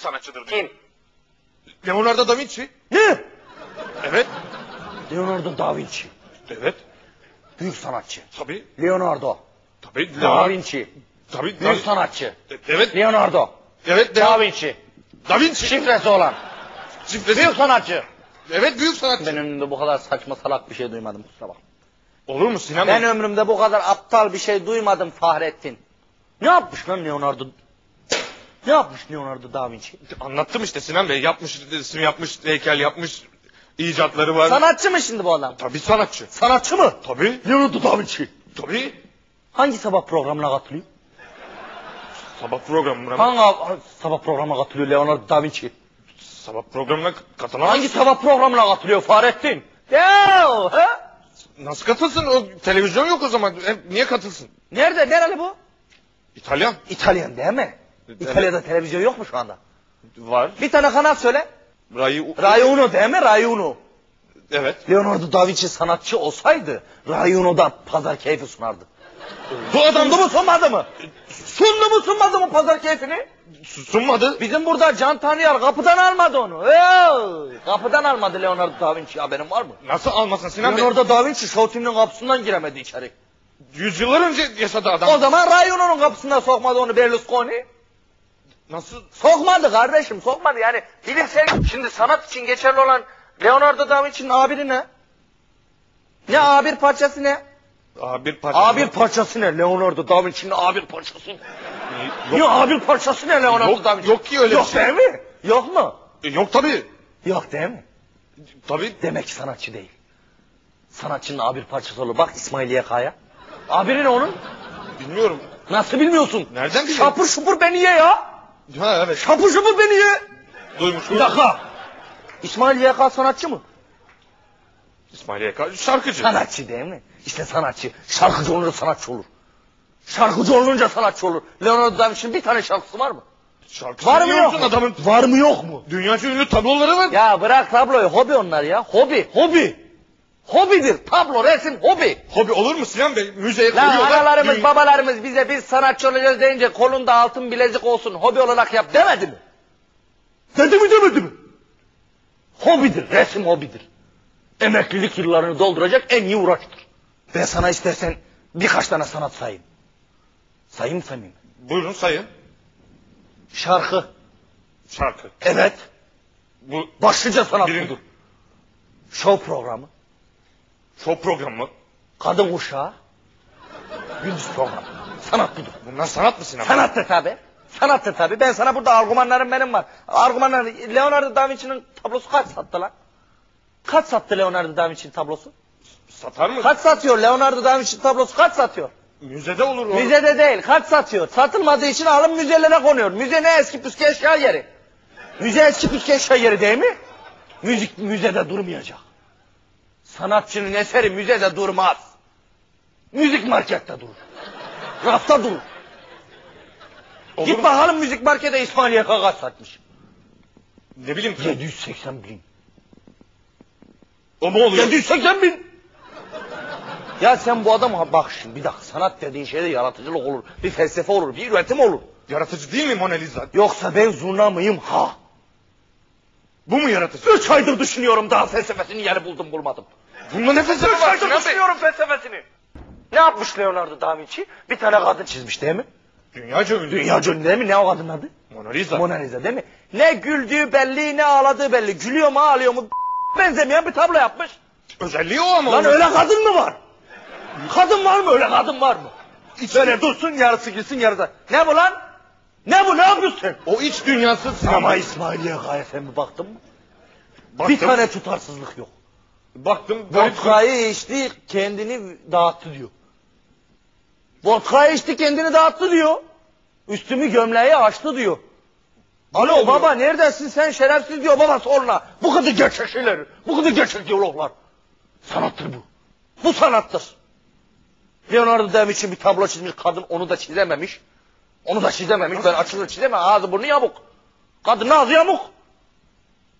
sanatçıdır diyor. Kim? Leonardo da Vinci. Ne? Evet. Leonardo da Vinci. Evet. Büyük sanatçı. Tabii. Leonardo. Tabii. Da Leonardo. Vinci. Tabii. Büyük Da- sanatçı. Evet. Leonardo. Evet. Da Leonardo. Vinci. Da Vinci. Şifresi olan. Şifresi. Büyük sanatçı. Evet büyük sanatçı. Ben ömrümde bu kadar saçma salak bir şey duymadım kusura bakma. Olur mu Sinan Ben ömrümde bu kadar aptal bir şey duymadım Fahrettin. Ne yapmış lan Leonardo? Ne yapmış Leonardo da Vinci? Anlattım işte Sinan Bey. Yapmış resim yapmış, heykel yapmış. icatları var. Sanatçı mı şimdi bu adam? Tabii sanatçı. Sanatçı mı? Tabii. Leonardo da Vinci. Tabii. Hangi sabah programına katılıyor? Sabah programına Hangi sabah programına katılıyor Leonardo da Vinci? sabah programına katılamaz. Hangi sabah programına katılıyor Fahrettin? Ya, ha? Nasıl katılsın? O televizyon yok o zaman. Niye katılsın? Nerede? Nereli bu? İtalyan. İtalyan değil mi? İtalya'da televizyon yok mu şu anda? Var. Bir tane kanal söyle. Ray Rai Uno değil mi? Rai Uno. Evet. Leonardo da Vinci sanatçı olsaydı Rai Uno'da pazar keyfi sunardı. Bu adamdı mı sunmadı mı? Sundu mu sunmadı mı pazar keyfini? Sunmadı. Bizim burada Can Tanrıyar kapıdan almadı onu. Ey, kapıdan almadı Leonardo da Vinci haberin var mı? Nasıl almasın Sinan Bey? Leonardo da Vinci Showtime'nin kapısından giremedi içeri. Yüzyıllar önce yaşadı adam. O zaman Rai Uno'nun kapısından sokmadı onu Berlusconi. Nasıl? Sokmadı kardeşim sokmadı yani. Bilimsel şimdi sanat için geçerli olan Leonardo da Vinci'nin A1'i ne? Ne A1 parçası ne? Aa, bir parça. A1 parçası ne? Leonardo da Vinci'nin A1 parçası ne? Ne A1 parçası ne Leonardo Yok- da Vinci? yok ki öyle bir Yok şey. değil mi? Yok mu? E, Yok tabii. Yok değil mi? Tabii. Demek ki sanatçı değil. Sanatçının A1 parçası olur. Bak İsmail YK'ya. A1'i ne onun? Bilmiyorum. Nasıl bilmiyorsun? Nereden bileyim? Şapur şupur beni ye ya. Ha evet. Şapur şupur beni ye. Duymuş. Bir dakika. İsmail YK sanatçı mı? İsmail Yaka şarkıcı. Sanatçı değil mi? İşte sanatçı. Şarkıcı olunca sanatçı olur. Şarkıcı olunca sanatçı olur. Leonardo da Vinci'nin bir tane şarkısı var mı? Şarkıcı Var mı yok mu? adamın? Var mı yok mu? Dünyaca ünlü tabloları var. Ya bırak tabloyu. Hobi onlar ya. Hobi. Hobi. Hobidir. Tablo, resim, hobi. Hobi olur mu Sinan Bey? Müzeye La koyuyorlar. analarımız, Dünya- babalarımız bize biz sanatçı olacağız deyince kolunda altın bilezik olsun, hobi olarak yap demedi mi? Dedi mi demedi mi? Hobidir, resim hobidir. Emeklilik yıllarını dolduracak en iyi uğraştır. Ben sana istersen birkaç tane sanat sayayım. Sayayım mı saymayayım? mı? Buyurun sayın. Şarkı. Şarkı. Evet. Bu Başlıca sanat Birin- budur. Show programı. Show programı mı? Kadın kuşağı. Gündüz programı. Sanat budur. Bunlar sanat mı Bey? Sanattır tabi. Sanattır tabi. Ben sana burada argümanlarım benim var. Argümanlar Leonardo da Vinci'nin tablosu kaç sattı lan? Kaç sattı Leonardo da Vinci'nin tablosu? Satar mı? Kaç satıyor Leonardo da Vinci'nin tablosu kaç satıyor? Müzede olur o. Müzede değil kaç satıyor? Satılmadığı için alın müzelere konuyor. Müze ne eski püskü eşya yeri. Müze eski püskü eşya yeri değil mi? Müzik müzede durmayacak. Sanatçının eseri müzede durmaz. Müzik markette durur. Rafta durur. Olur Git mu? bakalım müzik markete İsmail Yaka kaç satmış. Ne bileyim. 780 bin. O mu oluyor? 780 bin. Ya sen bu adama bak şimdi bir dakika sanat dediğin şeyde yaratıcılık olur. Bir felsefe olur, bir üretim olur. Yaratıcı değil mi Mona Lisa? Yoksa ben zurna mıyım ha? Bu mu yaratıcı? Üç aydır düşünüyorum daha felsefesini yeri buldum bulmadım. Bunda ne felsefe Üç var Sinan Bey? düşünüyorum felsefesini. Ne yapmış Leonardo da Vinci? Bir tane kadın çizmiş değil mi? Dünyaca ünlü. Dünya ünlü değil mi? Ne o kadının adı? Mona Lisa. Mona Lisa değil mi? Ne güldüğü belli ne ağladığı belli. Gülüyor mu ağlıyor mu benzemeyen bir tablo yapmış. Özelliği o ama. Lan onun. öyle kadın mı var? Kadın var mı öyle kadın var mı? Böyle dursun yarısı gitsin yarısı. Ne bu lan? Ne bu ne yapıyorsun sen? O iç dünyası Ama. İsmail sen mi baktın mı? Baktım, Bir tane tutarsızlık yok. Baktım. garip- Vodka'yı içti kendini dağıttı diyor. Vodka'yı içti kendini dağıttı diyor. Üstümü gömleği açtı diyor. Alo oluyor? baba neredesin sen şerefsiz diyor baba soruna. Bu kadar gerçek şeyler. Bu kadar gerçek diyaloglar. Sanattır bu. Bu sanattır. Leonardo da Vinci bir tablo çizmiş kadın onu da çizememiş. Onu da çizememiş. Ben açıkça çizemem. Ağzı burnu yamuk. Kadının ağzı yamuk.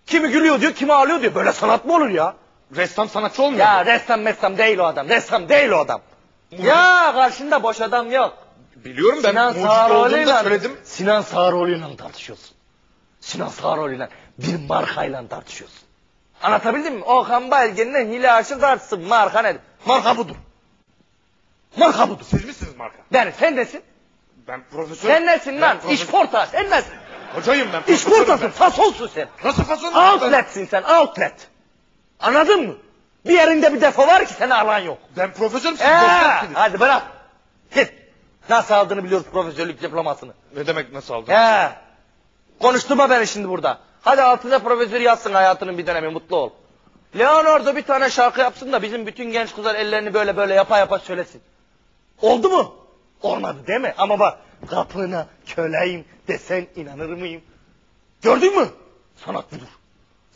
Kimi gülüyor diyor, kimi ağlıyor diyor. Böyle sanat mı olur ya? Ressam sanatçı olmuyor. Ya mu? ressam messam değil o adam. Ressam değil o adam. Ya karşında boş adam yok. Biliyorum ben Sinan mucit olduğunu da söyledim. Sinan Sağroğlu'yla tartışıyorsun. Sinan Sağroğlu'yla bir markayla tartışıyorsun. Anlatabildim mi? Okan Bayülgen'le hile aşık tartışsın. Marka nedir? Marka budur. Marka budur. Siz misiniz marka? Ben sen nesin? Ben profesör. Sen nesin Ben lan? profesör- İşporta. Sen nesin? Hocayım ben. İş profesörüm portasın. Fasonsun sen. ben. Nasıl fason? Outletsin sen. Outlet. Anladın mı? Bir yerinde bir defo var ki seni alan yok. Ben profesörüm siz Ee, doçentsiniz. hadi bırak. Git. Nasıl aldığını biliyoruz profesörlük diplomasını. Ne demek nasıl aldın? He. Konuşturma beni şimdi burada. Hadi altına profesör yazsın hayatının bir dönemi mutlu ol. Leonardo bir tane şarkı yapsın da bizim bütün genç kızlar ellerini böyle böyle yapa yapa söylesin. Oldu mu? Olmadı değil mi? Ama bak kapına köleyim desen inanır mıyım? Gördün mü? Sanat budur.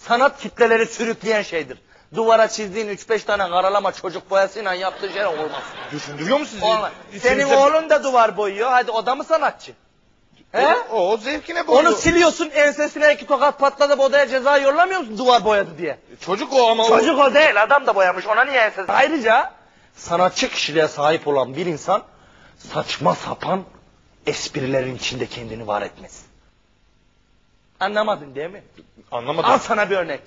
Sanat kitleleri sürükleyen şeydir. Duvara çizdiğin 3-5 tane karalama çocuk boyasıyla yaptığın şey olmaz. Düşündürüyor mu sizi? Olmaz. Senin oğlun da duvar boyuyor. Hadi o da mı sanatçı? He? O, o zevkine boyuyor. Onu siliyorsun ensesine iki tokat patladı odaya ceza yollamıyor musun duvar boyadı diye? Çocuk o ama o. Çocuk o değil adam da boyamış ona niye enses? Ayrıca sanatçı kişiliğe sahip olan bir insan saçma sapan esprilerin içinde kendini var etmez. Anlamadın değil mi? Anlamadım. Al sana bir örnek.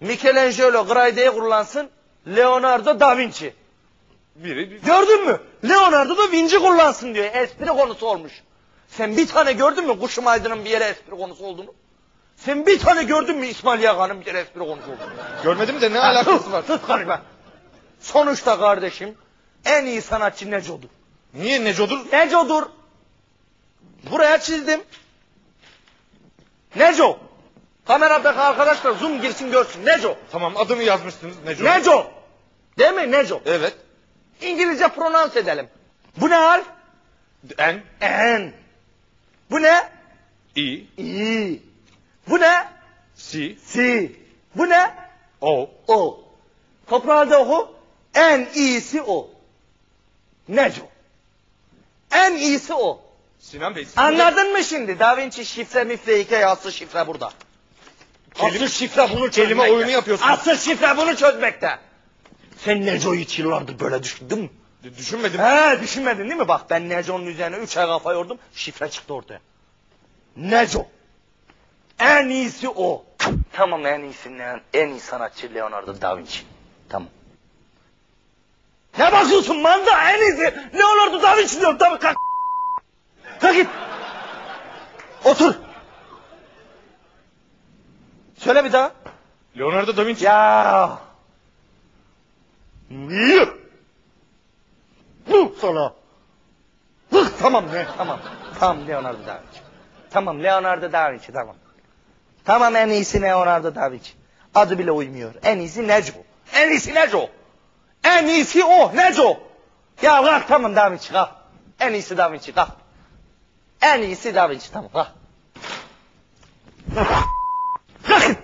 Michelangelo Graide'yi kullansın, Leonardo da Vinci. Biri bir- Gördün mü? Leonardo da Vinci kullansın diyor. Espri konusu olmuş. Sen bir tane gördün mü Kuşum Aydın'ın bir yere espri konusu olduğunu? Sen bir tane gördün mü İsmail Yakan'ın bir yere espri konusu olduğunu? Görmedim de ne alakası var? Sus konuşma. Sonuçta kardeşim en iyi sanatçı Neco'dur. Niye Neco'dur? Neco'dur. Buraya çizdim. Neco. Kameradaki arkadaşlar zoom girsin görsün. Neco. Tamam adını yazmışsınız Neco. Neco. Değil mi Neco? Evet. İngilizce pronounce edelim. Bu ne harf? N, N. Bu ne? E, İ. Bu ne? C, C. Bu ne? O. O. Toprağında oku. En iyisi o. Neco. En iyisi o. Sinan Bey. siz Anladın mı şimdi? Da Vinci şifre mifre hikaye asıl şifre burada. Kelime- asıl şifre bunu çözmekte. kelime oyunu yapıyorsun. Asıl şifre bunu çözmekte. Sen Neco'yu hiç yıllardır böyle düşündün mü? Düşünmedim. He düşünmedin değil mi? Bak ben Neco'nun üzerine üç ay kafa yordum. Şifre çıktı ortaya. Neco. En iyisi o. Tamam en iyisi ne? En iyi sanatçı Leonardo da Vinci. Tamam. Ne bakıyorsun manda en iyisi Leonardo da Vinci diyorum. Tamam kalk. Kalk git. Otur. Söyle bir daha. Leonardo da Vinci. Ya. Niye? Bu sana. Bık tamam ne? Tamam. Tamam Leonardo da Vinci. Tamam Leonardo da Vinci tamam. Tamam en iyisi Leonardo da Vinci. Adı bile uymuyor. En iyisi Neco. En iyisi Neco. En iyisi o Neco. Ya kalk tamam Da Vinci kalk. En iyisi Da Vinci kalk. En iyisi Da Vinci tamam kalk. Kalkın.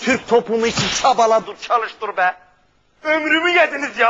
Türk toplumu için çabala dur, çalış dur be. Ömrümü yediniz ya.